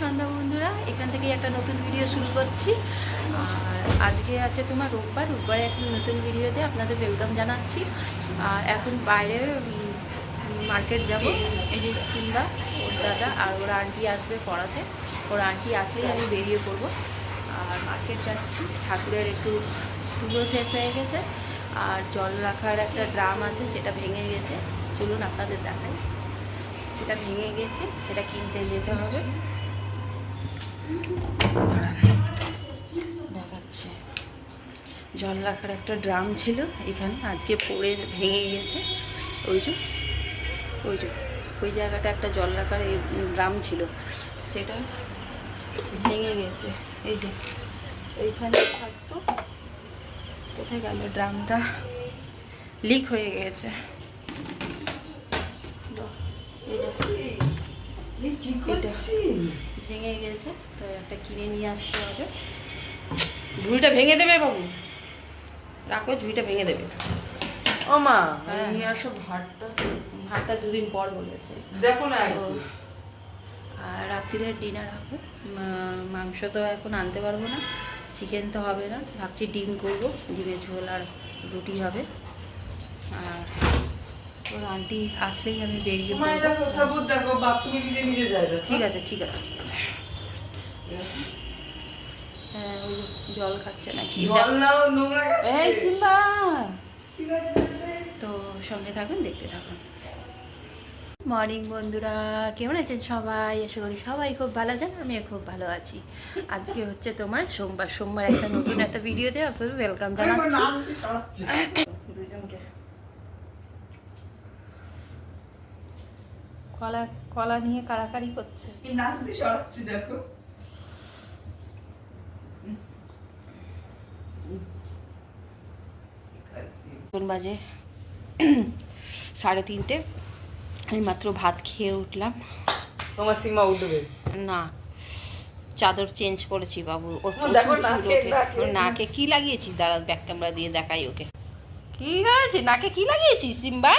সন্ধ্যা বন্ধুরা, এখান থেকে একটা নতুন ভিডিও শুরু করছি। আর আজকে আছে তোমার রোববার, রোববারে একটা নতুন ভিডিওতে আপনাদের ওয়েলকাম জানাচ্ছি। আর এখন বাইরে মার্কেট যাব। এই যে সিম্বা, ওর দাদা আর ওর আন্টি আসবে পড়াতে। ওর আন্টি আসলেই আমি বেরিয়ে পড়ব। আর মার্কেট যাচ্ছি। ঠাকুরের একটু পুজো শেষ হয়ে গেছে। আর জল রাখার একটা ড্রাম আছে, সেটা ভেঙে গেছে। চলুন আপনাদের দেখাই। সেটা ভেঙে গেছে, সেটা কিনতে যেতে হবে। দেখাচ্ছে। জল রাখার একটা ড্রাম ছিল এখানে আজকে পড়ে ভেঙে গেছে ওই যে ওই যে ওই জায়গাটা একটা জল রাখার এই ড্রাম ছিল। সেটা ভেঙে গেছে। এই যে এইখানে থাকতো। কোথায় গেল ড্রামটা? লিক হয়ে গেছে। এই যে। এটা। ভেঙে গেছে তো একটা কিনে নিয়ে আসতে হবে। ঝুড়িটা ভেঙে দেবে বাবু? রাখো ঝুড়িটা ভেঙে দেবে। ও মা হ্যাঁ। নিয়ে আসো ভাতটা। ভাতটা দুদিন পর বলেছে। দেখো না আর রাত্রিরে ডিনার হবে। মাংস তো এখন আনতে পারব না চিকেন তো হবে না। ভাবছি ডিম করব ডিমের ঝোল আর রুটি হবে। আর ওর আন্টি আসলেই আমি বেরিয়ে। ঠিক আছে ঠিক আছে ঠিক আছে। হ্যাঁ ওই জল খাচ্ছে নাকি। এই সিম্বা। তো সঙ্গে থাকুন দেখতে থাকুন। মর্নিং বন্ধুরা। কেমন আছেন সবাই? আশা করি সবাই খুব ভালো আছেন আমিও খুব ভালো আছি। আজকে হচ্ছে তোমার সোমবার সোমবার একটা নতুন একটা ভিডিওতে আপনাদের ওয়েলকাম জানাচ্ছি? দুজনকে কলা কলা নিয়ে কাড়াকাড়ি করছে। দিয়ে সরাচ্ছি দেখো। এখন বাজে সাড়ে তিনটে। আমি মাত্র ভাত খেয়ে উঠলাম। তোমার সীমা উঠবে? না চাদর চেঞ্জ করেছি বাবু। নাকে, কি লাগিয়েছিস? দাঁড়া ব্যাক ক্যামেরা দিয়ে দেখাই ওকে। কি করেছিস নাকে কি লাগিয়েছিস সিম্বা?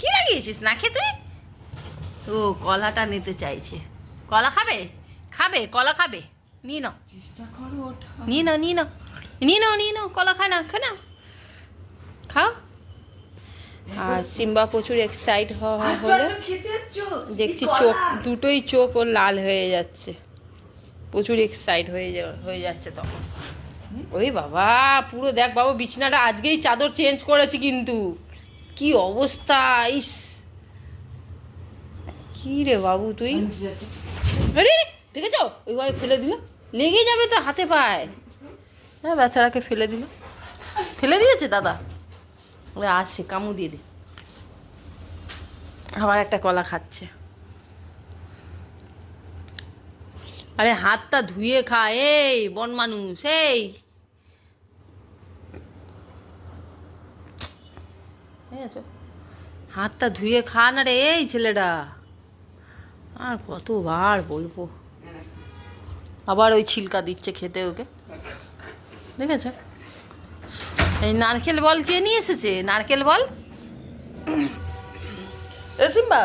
কি লাগিয়েছিস? নাকে তুই? ও কলাটা নিতে চাইছে। কলা খাবে? খাবে কলা খাবে। নিয়ে নাও। চেষ্টা করো নিয়ে নাও। নিয়ে নাও নিয়ে নাও কলা খায় না খা না খাও আর সিম্বা প্রচুর এক্সাইট হওয়া হলে? দেখছি চোখ? দুটোই চোখ ওর লাল হয়ে যাচ্ছে। প্রচুর এক্সাইট হয়ে হয়ে যাচ্ছে তখন। ওই বাবা পুরো দেখ বাবা বিছানাটা আজকেই চাদর চেঞ্জ করেছি কিন্তু। কি অবস্থা ইস। কি রে বাবু তুই। আরে দেখেছ? ওইভাবে ফেলে দিল। লেগে যাবে তো হাতে পায়। হ্যাঁ বেচারাকে ফেলে দিল। ফেলে দিয়েছে, দাদা? ওরে আসছে কামু দিয়ে দে। আবার একটা কলা খাচ্ছে। আরে, হাতটা ধুয়ে খা, এই, বন মানুষ, এই। হাতটা ধুয়ে খা না রে, এই ছেলেটা। আর কতবার বলব। আবার ওই ছিলকা দিচ্ছে খেতে ওকে। দেখেছ? এই নারকেল বল কে নিয়ে এসেছে? নারকেল বল? সিম্বা।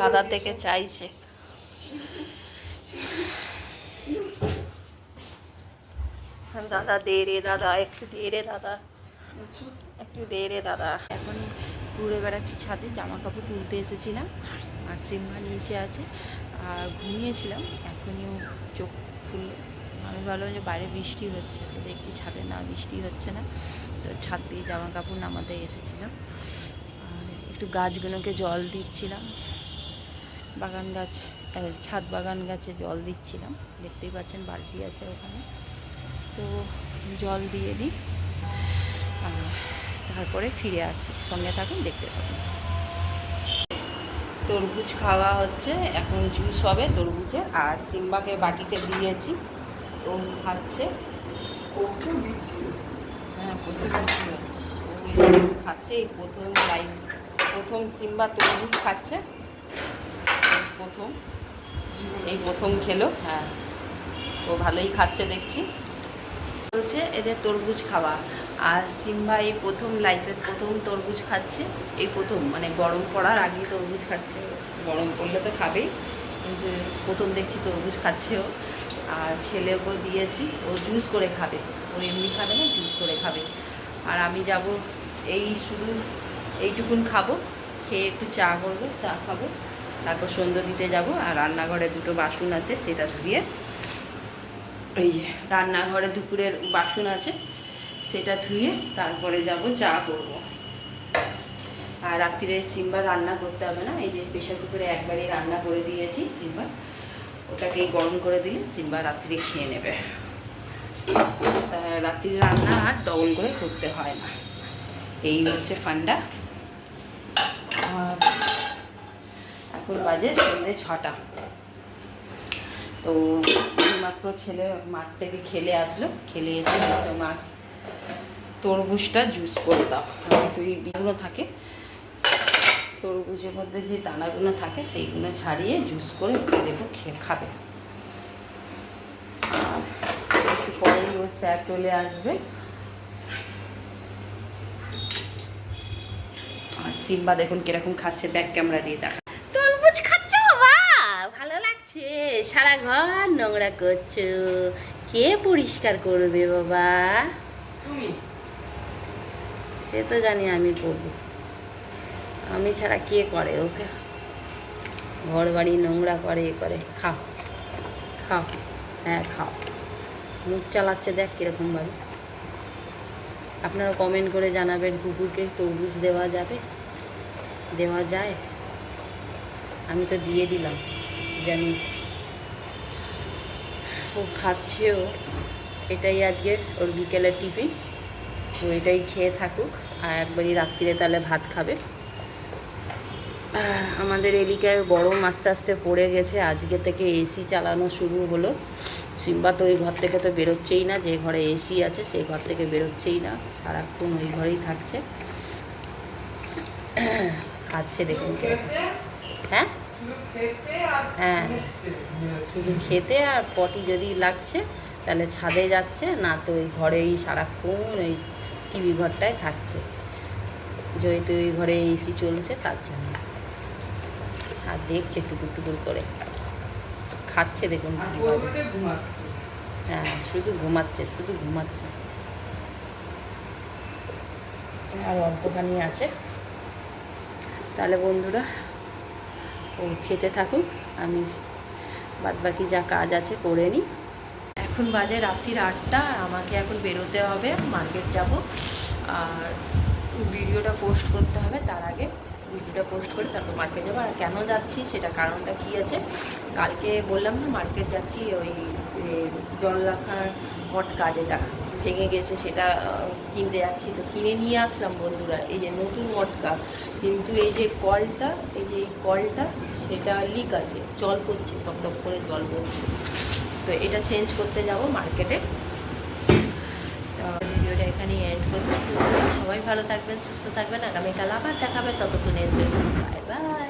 দাদা থেকে চাইছে। দাদা দে রে দাদা একটু দে রে দাদা। একটু দে রে দাদা। এখন ঘুরে বেড়াচ্ছি ছাদে জামা কাপড় তুলতে এসেছিলাম আর সিম্মা নিচে আছে। আর ঘুমিয়েছিলাম এখনই ও চোখ খুললো। আমি ভাবলাম যে বাইরে বৃষ্টি হচ্ছে, তো দেখছি ছাদে না, বৃষ্টি হচ্ছে না। তো ছাদ দিয়ে জামা কাপড় নামাতে এসেছিলাম। আর একটু গাছগুলোকে জল দিচ্ছিলাম। বাগান গাছ ছাদ বাগান গাছে জল দিচ্ছিলাম। দেখতেই পাচ্ছেন বালতি আছে ওখানে। তো জল দিয়ে দিই। তারপরে ফিরে আসছি। সঙ্গে থাকুন, দেখতে থাকুন। তরমুজ খাওয়া হচ্ছে এখন জুস হবে তরমুজের আর সিম্বাকে বাটিতে দিয়েছি ও খাচ্ছে। ওকে দিচ্ছি। হ্যাঁ প্রচুর খাচ্ছে এই প্রথম লাইভ প্রথম সিম্বা তরমুজ খাচ্ছে। প্রথম এই প্রথম খেলো হ্যাঁ। ও ভালোই খাচ্ছে দেখছি। বলছে এদের তরমুজ খাওয়া। আর সিম্বা এই প্রথম লাইফের প্রথম তরমুজ খাচ্ছে। এই প্রথম মানে গরম পড়ার আগে তরমুজ খাচ্ছে। গরম পড়লে তো খাবেই। কিন্তু প্রথম দেখছি তরমুজ খাচ্ছে ও। আর ছেলেকেও দিয়েছি, ও জুস করে খাবে। ও এমনি খাবে না জুস করে খাবে। আর আমি যাব, এই শুধু এইটুকুন খাব। খেয়ে একটু চা করব, চা খাব। তারপর সন্ধ্যে দিতে যাব। আর রান্নাঘরে দুটো বাসন আছে, সেটা ধুয়ে, এই যে রান্নাঘরে দুপুরের বাসন আছে। সেটা ধুয়ে তারপরে যাব চা করব। আর রাত্রিরে সিম্বা রান্না করতে হবে না, এই যে প্রেশার কুকারে একবারই রান্না করে দিয়েছি সিম্বা ওটাকেই গরম করে দিলে সিম্বা রাত্রে খেয়ে নেবে। তা রাত্রির রান্না আর ডবল করে করতে হয় না। এই হচ্ছে ফান্ডা। আর এখন বাজে সন্ধ্যে ছটা। তো মাত্র ছেলে মাঠ থেকে খেলে আসলো, খেলে এসে মা তরমুজটা জুস করে দাও। এই বিগুলো থাকে। তরমুজের মধ্যে যে দানাগুলো থাকে, সেইগুলো ছাড়িয়ে জুস করে দেবো, খেয়ে খাবে। একটু স্যার চলে আসবে। আর সিম্বা দেখুন কীরকম খাচ্ছে, ব্যাক ক্যামেরা দিয়ে দেখা। খাচ্ছ ভালো লাগছে। সারা ঘর নোংরা করছ। কে পরিষ্কার করবে বাবা? সে তো জানি আমি করব। আমি ছাড়া কে করে ওকে? ঘর বাড়ি নোংরা করে, এ করে। খাও। খাও। হ্যাঁ খাও। মুখ চালাচ্ছে দেখ কীরকমভাবে আপনারা কমেন্ট করে জানাবেন কুকুরকে তরমুজ দেওয়া যাবে? দেওয়া যায়? আমি তো দিয়ে দিলাম। জানি। ও খাচ্ছেও এটাই আজকে ওর বিকেলের টিফিন। তো এটাই খেয়ে থাকুক আর একবারই রাত্রিরে তাহলে ভাত খাবে। আর আমাদের এলিকায় গরম আস্তে আস্তে পড়ে গেছে। আজকে থেকে এসি চালানো শুরু হলো। সিম্বা তো ওই ঘর থেকে তো বেরোচ্ছেই না যে ঘরে এসি আছে সেই ঘর থেকে বেরোচ্ছেই না। সারাক্ষণ ওই ঘরেই থাকছে। খাচ্ছে দেখুন। হ্যাঁ। হ্যাঁ। শুধু খেতে আর পটি যদি লাগছে তাহলে ছাদে যাচ্ছে না তো ওই ঘরেই সারাক্ষণ ওই টিভি ঘরটায় থাকছে। যেহেতু ওই ঘরে এসি চলছে তার জন্য। আর দেখছে টুকুর টুকুর করে। খাচ্ছে দেখুন হ্যাঁ শুধু ঘুমাচ্ছে শুধু ঘুমাচ্ছে। আর অল্পখানি আছে। তাহলে বন্ধুরা ও খেতে থাকুক আমি বাদবাকি যা কাজ আছে করে নিই। এখন বাজে রাত্রির আটটা, আর আমাকে এখন বেরোতে হবে, মার্কেট যাব। আর ভিডিওটা পোস্ট করতে হবে, তার আগে ভিডিওটা পোস্ট করে তারপর মার্কেট যাব। আর কেন যাচ্ছি, সেটা কারণটা কী আছে? কালকে বললাম না, মার্কেট যাচ্ছি ওই জল রাখার মটকা যেটা ভেঙে গেছে, সেটা কিনতে যাচ্ছি। তো কিনে নিয়ে আসলাম বন্ধুরা, এই যে নতুন মটকা কিন্তু এই যে কলটা, এই যে কলটা, সেটা লিক আছে, জল পড়ছে টপ টপ করে জল পড়ছে। তো এটা চেঞ্জ করতে যাব মার্কেটে ভিডিওটা এখানেই এন্ড করছি। সবাই ভালো থাকবেন, সুস্থ থাকবেন। আগামীকাল আবার দেখাবে। ততক্ষণের জন্য বাই বাই